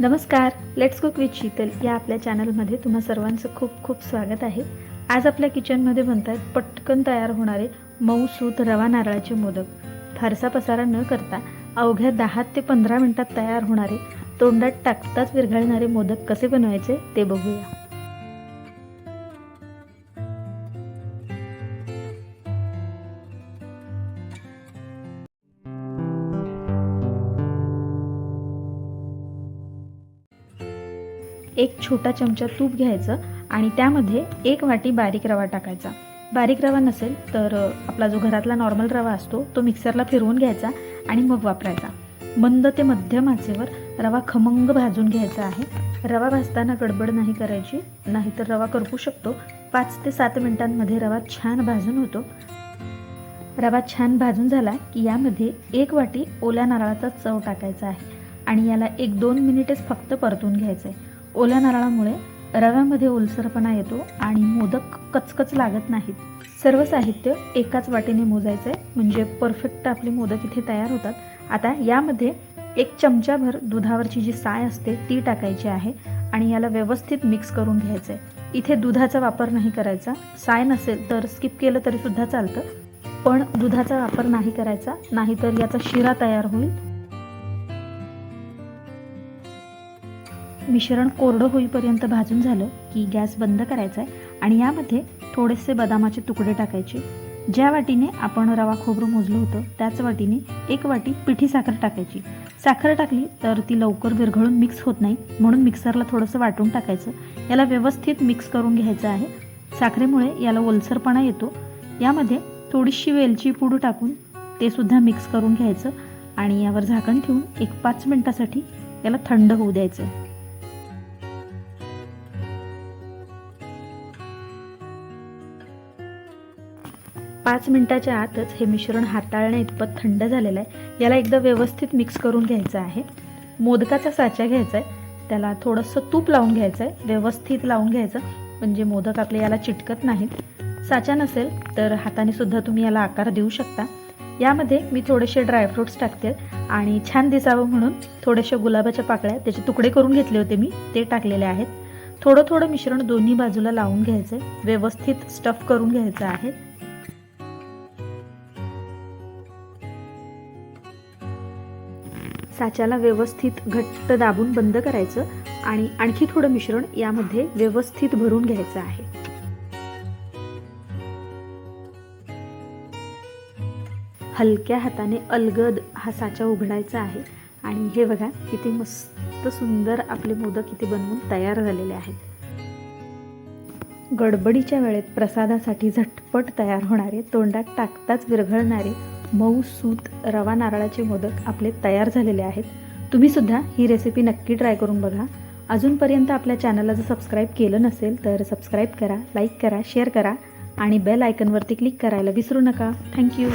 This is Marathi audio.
नमस्कार लेट्स कुक विथ शीतल या आपल्या चॅनलमध्ये तुम्हा सर्वांचं खूप खूप स्वागत आहे. आज आपल्या किचनमध्ये बनत आहेत पटकन तयार होणारे मऊसूत रवा नारळाचे मोदक. फारसा पसारा न करता अवघ्या दहा ते पंधरा मिनटात तयार होणारे तोंडात टाकताच विरघळणारे मोदक कसे बनवायचे ते बघूया. एक छोटा चमचा तूप घ्यायचं आणि त्यामध्ये एक वाटी बारीक रवा टाकायचा. बारीक रवा नसेल तर आपला जो घरातला नॉर्मल रवा असतो तो मिक्सरला फिरवून घ्यायचा आणि मग वापरायचा. मंद ते मध्यम आचेवर रवा खमंग भाजून घ्यायचा आहे. रवा भाजताना गडबड नाही करायची नाहीतर रवा करपू शकतो. पाच ते सात मिनिटांमध्ये रवा छान भाजून होतो. रवा छान भाजून झाला की यामध्ये एक वाटी ओल्या नारळाचा चव टाकायचा आहे आणि याला एक दोन मिनिटेच फक्त परतून घ्यायचं आहे ओल्या नारळामुळे रव्यामध्ये ओलसरपणा येतो आणि मोदक कचकच लागत नाहीत. सर्व साहित्य एकाच वाटीने मोजायचं आहे म्हणजे परफेक्ट आपले मोदक इथे तयार होतात. आता यामध्ये एक चमचाभर दुधावरची जी साय असते ती टाकायची आहे आणि याला व्यवस्थित मिक्स करून घ्यायचं आहे इथे दुधाचा वापर नाही करायचा. साय नसेल तर स्किप केलं तरीसुद्धा चालतं. पण दुधाचा वापर नाही करायचा. नाहीतर याचा शिरा तयार होईल. मिश्रण कोरडं होईपर्यंत भाजून झालं की गॅस बंद करायचा आहे आणि यामध्ये थोडेसे बदामाचे तुकडे टाकायचे. ज्या वाटीने आपण रवा खोबरं मोजलं होतं त्याच वाटीने एक वाटी पिठी साखर टाकायची. साखर टाकली तर ती लवकर विरघळून मिक्स होत नाही म्हणून मिक्सरला थोडंसं वाटून टाकायचं. याला व्यवस्थित मिक्स करून घ्यायचं आहे. साखरेमुळे याला ओलसरपणा येतो. यामध्ये थोडीशी वेलची पूड टाकून ते सुद्धा मिक्स करून घ्यायचं आणि यावर झाकण ठेवून एक पाच मिनटासाठी याला थंड होऊ द्यायचं. पाच मिनटाच्या आतच हे मिश्रण हाताळण्या इतपत थंड झालेलं आहे. याला एकदा व्यवस्थित मिक्स करून घ्यायचं आहे. मोदकाचा साचा घ्यायचा आहे त्याला थोडंसं तूप लावून घ्यायचं आहे व्यवस्थित लावून घ्यायचं. म्हणजे मोदक आपले याला चिटकत नाहीत. साचा नसेल तर हाताने सुद्धा तुम्ही याला आकार देऊ शकता. यामध्ये मी थोडेसे ड्रायफ्रूट्स टाकते. आणि छान दिसावं म्हणून थोड्याशा गुलाबाच्या पाकळ्या त्याचे तुकडे करून घेतले होते मी. ते टाकलेले आहेत. थोडं थोडं मिश्रण दोन्ही बाजूला लावून घ्यायचं आहे व्यवस्थित स्टफ करून घ्यायचं आहे. साच्याला व्यवस्थित घट्ट दाबून बंद करायचं आणि आणखी थोडं मिश्रण यामध्ये व्यवस्थित भरून घ्यायचं आहे. हलक्या हाताने अलगद हा साचा उघडायचा आहे आणि हे बघा किती मस्त सुंदर आपले मोदक इथे बनवून तयार झालेले आहेत. गडबडीच्या वेळेत प्रसादासाठी झटपट तयार होणारे तोंडात टाकताच विरघळणारे मऊ सूत रवा नारळाचे मोदक आपले तयार झालेले आहेत. तुम्ही सुद्धा ही रेसिपी नक्की ट्राय करून बघा. अजूनपर्यंत आपल्या चॅनलला जर सबस्क्राईब केलं नसेल तर सबस्क्राईब करा लाईक करा शेअर करा आणि बेल आयकनवरती क्लिक करायला विसरू नका. थँक्यू